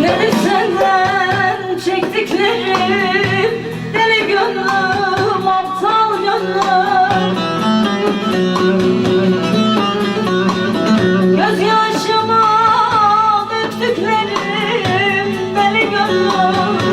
Nedir senden çektiklerim Gözyaşıma döktüklerim Deli gönlüm,